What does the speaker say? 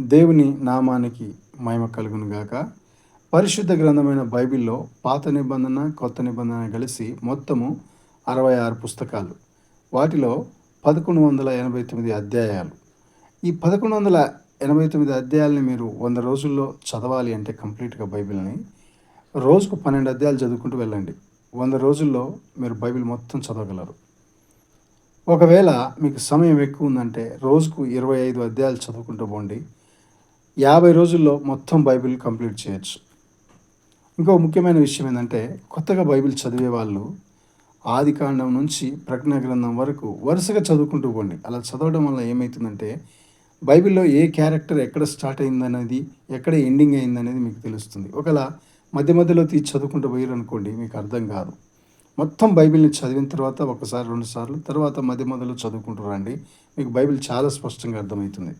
దేవుని నామానికి మహిమ కలుగునుగాక. పరిశుద్ధ గ్రంథమైన బైబిల్లో పాత నిబంధన కొత్త నిబంధన కలిసి మొత్తము అరవై ఆరు పుస్తకాలు. వాటిలో పదకొండు వందల ఎనభై తొమ్మిది అధ్యాయాలు. ఈ పదకొండు వందల ఎనభై తొమ్మిది అధ్యాయాలని మీరు వంద రోజుల్లో చదవాలి అంటే కంప్లీట్గా బైబిల్ని రోజుకు పన్నెండు అధ్యాయాలు చదువుకుంటూ వెళ్ళండి. వంద రోజుల్లో మీరు బైబిల్ మొత్తం చదవగలరు. ఒకవేళ మీకు సమయం ఎక్కువ ఉందంటే రోజుకు ఇరవై ఐదు అధ్యాయాలు చదువుకుంటూ పోండి. యాభై రోజుల్లో మొత్తం బైబిల్ కంప్లీట్ చేయొచ్చు. ఇంకో ముఖ్యమైన విషయం ఏంటంటే కొత్తగా బైబిల్ చదివే వాళ్ళు ఆది కాండం నుంచి ప్రజ్ఞ గ్రంథం వరకు వరుసగా చదువుకుంటూ పోండి. అలా చదవడం వల్ల ఏమవుతుందంటే బైబిల్లో ఏ క్యారెక్టర్ ఎక్కడ స్టార్ట్ అయిందనేది ఎక్కడ ఎండింగ్ అయిందనేది మీకు తెలుస్తుంది. ఒకవేళ మధ్య మధ్యలో తీసి చదువుకుంటూ పోయారు అనుకోండి మీకు అర్థం కాదు. మొత్తం బైబిల్ని చదివిన తర్వాత ఒకసారి రెండు సార్లు తర్వాత మధ్య మధ్యలో చదువుకుంటూ రండి. మీకు బైబిల్ చాలా స్పష్టంగా అర్థమవుతుంది.